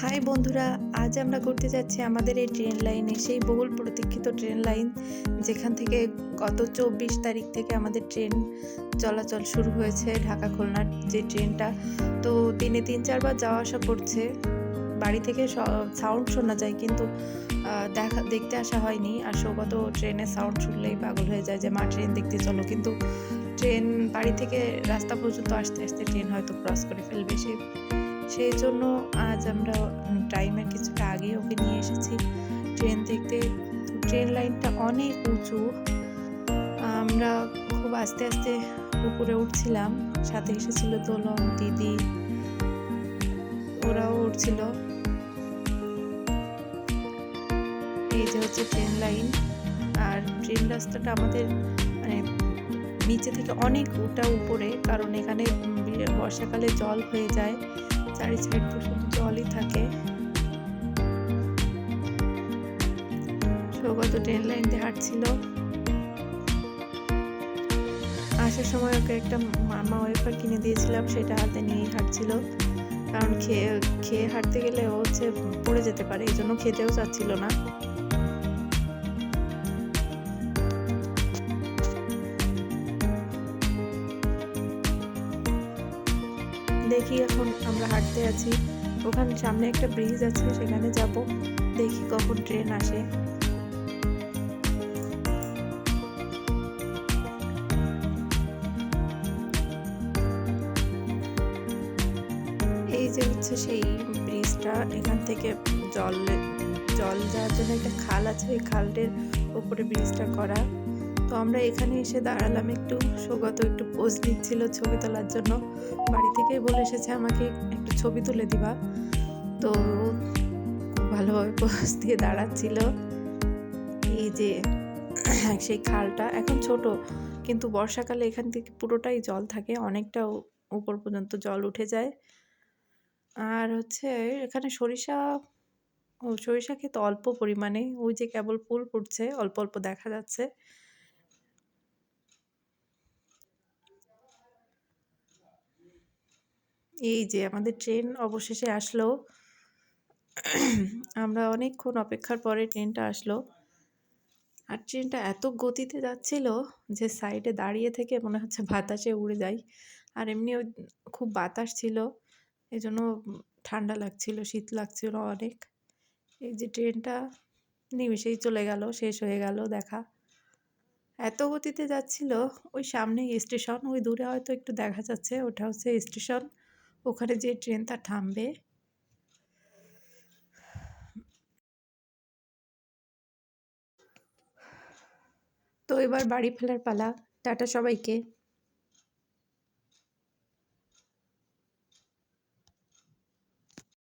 High বন্ধুরা, আজ আমরা ঘুরতে যাচ্ছি আমাদের এই ট্রেন লাইনে সেই বহুল প্রতীক্ষিত ট্রেন লাইন যেখান থেকে গত চব্বিশ তারিখ থেকে আমাদের ট্রেন চলাচল শুরু হয়েছে ঢাকা খুলনার যে ট্রেনটা তো দিনে তিন চারবার যাওয়া আসা করছে। বাড়ি থেকে সাউন্ড শোনা যায় কিন্তু দেখা, দেখতে আসা হয়নি। আর সৌগত ট্রেনের সাউন্ড শুনলেই পাগল হয়ে যায় যে, মা ট্রেন দেখতে চলো। কিন্তু ট্রেন বাড়ি থেকে রাস্তা পর্যন্ত আসতে আসতে ট্রেন হয়তো ক্রস করে ফেলবে সে। সেই জন্য আজ আমরা টাইমের কিছুটা আগে ওকে নিয়ে এসেছি। ট্রেন দেখতে ট্রেন লাইনটা অনেক উঁচু। আমরা খুব আস্তে আস্তে উপরে উঠছিলাম। সাথে এসেছিল দোলন, দিদি, ওরাও উঠছিল। এই যে হচ্ছে ট্রেন লাইন। আর ট্রেন রাস্তাটা আমাদের মানে নিচে থেকে অনেক ওটা উপরে, কারণ এখানে বর্ষাকালে জল হয়ে যায়। চারি সাইড তো শুধু জলই থাকে। সৌগত ট্রেন লাইন দিয়ে হাঁটছিল। আসার সময় ওকে একটা মামা ওয়েফার কিনে দিয়েছিলাম, সেটা হাতে নিয়েই হাঁটছিল। কারণ খেয়ে খেয়ে হাঁটতে গেলে ও হচ্ছে পড়ে যেতে পারে, এই জন্য খেতেও চাচ্ছিল না। দেখি এখন আমরা হাঁটতে আছি। ওখানে সামনে একটা ব্রিজ আছে, সেখানে যাব। দেখি কখন ট্রেন আসে। এই যে হচ্ছে সেই ব্রিজটা এখান থেকে জল জল যাওয়ার জন্য একটা খাল আছে। ওই খালটির উপরে ব্রিজটা করা। তো আমরা এখানে এসে দাঁড়ালাম একটু। সৌগত একটু পোজ নিচ্ছিল ছবি তোলার জন্য। বাড়ি থেকেই বলে এসেছে আমাকে একটু ছবি তুলে দিবা। তো খুব ভালোভাবে পোজ দিয়ে দাঁড়াচ্ছিল। এই যে সেই খালটা এখন ছোট, কিন্তু বর্ষাকালে এখান থেকে পুরোটাই জল থাকে, অনেকটা উপর পর্যন্ত জল উঠে যায়। আর হচ্ছে এখানে সরিষা, ও সরিষা ক্ষেত অল্প পরিমাণে ওই যে কেবল ফুল ফুটছে, অল্প অল্প দেখা যাচ্ছে। এই যে আমাদের ট্রেন অবশেষে আসলো। আমরা অনেকক্ষণ অপেক্ষার পরে ট্রেনটা আসলো। আর ট্রেনটা এত গতিতে যাচ্ছিল যে সাইডে দাঁড়িয়ে থেকে মনে হচ্ছে বাতাসে উড়ে যাই। আর এমনি খুব বাতাস ছিল এই জন্য ঠান্ডা লাগছিল, শীত লাগছিল অনেক। এই যে ট্রেনটা নিমিষেই চলে গেল, শেষ হয়ে গেল দেখা। এত গতিতে যাচ্ছিল, ওই সামনেই স্টেশন ওই দূরে হয়তো একটু দেখা যাচ্ছে, ওটা হচ্ছে স্টেশন ওখানে যে ট্রেনটা থামবে। তো এবার বাড়ি ফেরার পালা। টাটা সবাইকে।